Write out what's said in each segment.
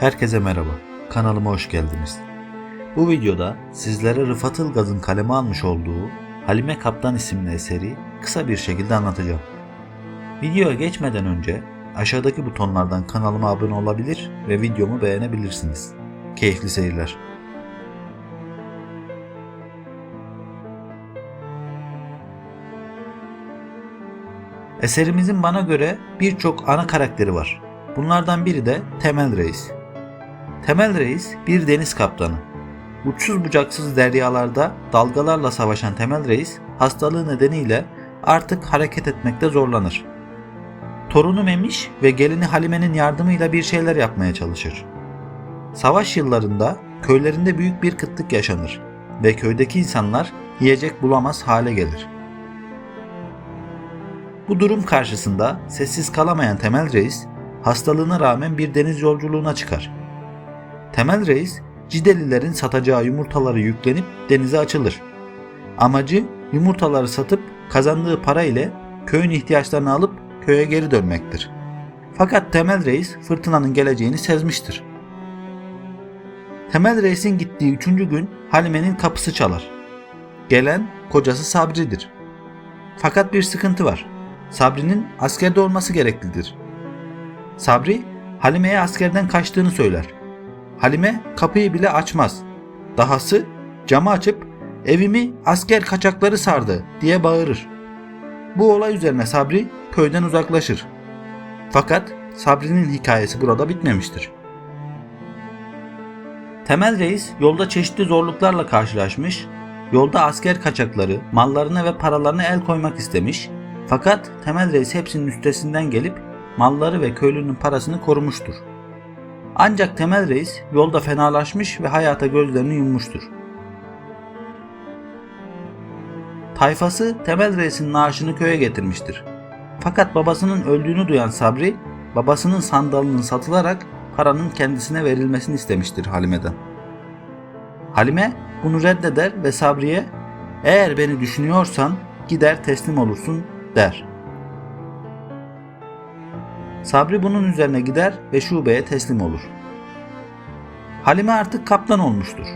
Herkese merhaba, kanalıma hoş geldiniz. Bu videoda sizlere Rıfat Ilgaz'ın kaleme almış olduğu Halime Kaptan isimli eseri kısa bir şekilde anlatacağım. Videoya geçmeden önce aşağıdaki butonlardan kanalıma abone olabilir ve videomu beğenebilirsiniz. Keyifli seyirler. Eserimizin bana göre birçok ana karakteri var. Bunlardan biri de Temel Reis. Temel Reis bir deniz kaptanı. Uçsuz bucaksız deryalarda dalgalarla savaşan Temel Reis hastalığı nedeniyle artık hareket etmekte zorlanır. Torunu Memiş ve gelini Halime'nin yardımıyla bir şeyler yapmaya çalışır. Savaş yıllarında köylerinde büyük bir kıtlık yaşanır ve köydeki insanlar yiyecek bulamaz hale gelir. Bu durum karşısında sessiz kalamayan Temel Reis hastalığına rağmen bir deniz yolculuğuna çıkar. Temel Reis Cidelilerin satacağı yumurtaları yüklenip denize açılır. Amacı yumurtaları satıp kazandığı para ile köyün ihtiyaçlarını alıp köye geri dönmektir. Fakat Temel Reis fırtınanın geleceğini sezmiştir. Temel Reis'in gittiği üçüncü gün Halime'nin kapısı çalar. Gelen kocası Sabri'dir. Fakat bir sıkıntı var. Sabri'nin askerde olması gereklidir. Sabri, Halime'ye askerden kaçtığını söyler. Halime kapıyı bile açmaz. Dahası camı açıp evimi asker kaçakları sardı diye bağırır. Bu olay üzerine Sabri köyden uzaklaşır. Fakat Sabri'nin hikayesi burada bitmemiştir. Temel Reis yolda çeşitli zorluklarla karşılaşmış, yolda asker kaçakları, mallarına ve paralarına el koymak istemiş fakat Temel Reis hepsinin üstesinden gelip malları ve köylünün parasını korumuştur. Ancak Temel Reis yolda fenalaşmış ve hayata gözlerini yummuştur. Tayfası Temel Reis'in naaşını köye getirmiştir. Fakat babasının öldüğünü duyan Sabri, babasının sandalının satılarak paranın kendisine verilmesini istemiştir Halime'den. Halime bunu reddeder ve Sabri'ye eğer beni düşünüyorsan gider teslim olursun der. Sabri bunun üzerine gider ve şubeye teslim olur. Halime artık kaptan olmuştur.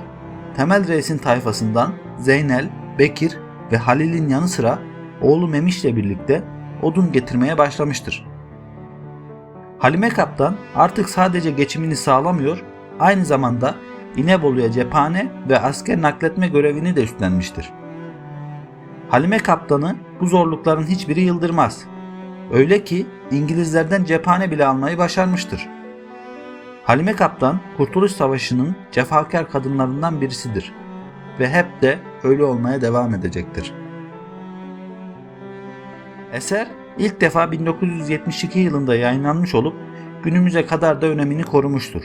Temel Reis'in tayfasından Zeynel, Bekir ve Halil'in yanı sıra oğlu Memiş'le birlikte odun getirmeye başlamıştır. Halime kaptan artık sadece geçimini sağlamıyor, aynı zamanda İnebolu'ya cephane ve asker nakletme görevini de üstlenmiştir. Halime kaptanı bu zorlukların hiçbiri yıldırmaz. Öyle ki İngilizlerden cephane bile almayı başarmıştır. Halime Kaptan Kurtuluş Savaşı'nın cefakar kadınlarından birisidir ve hep de öyle olmaya devam edecektir. Eser ilk defa 1972 yılında yayınlanmış olup günümüze kadar da önemini korumuştur.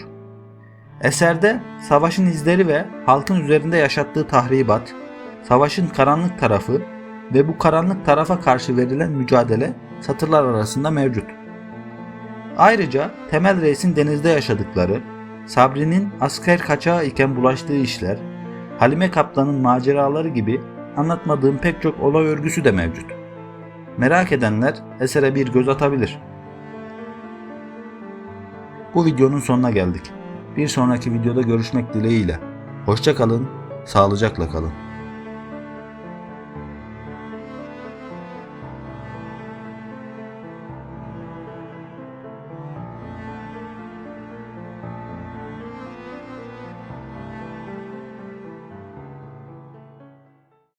Eserde savaşın izleri ve halkın üzerinde yaşattığı tahribat, savaşın karanlık tarafı ve bu karanlık tarafa karşı verilen mücadele satırlar arasında mevcut. Ayrıca Temel Reis'in denizde yaşadıkları, Sabri'nin asker kaçağı iken bulaştığı işler, Halime Kaplan'ın maceraları gibi anlatmadığım pek çok olay örgüsü de mevcut. Merak edenler esere bir göz atabilir. Bu videonun sonuna geldik. Bir sonraki videoda görüşmek dileğiyle. Hoşça kalın, sağlıcakla kalın.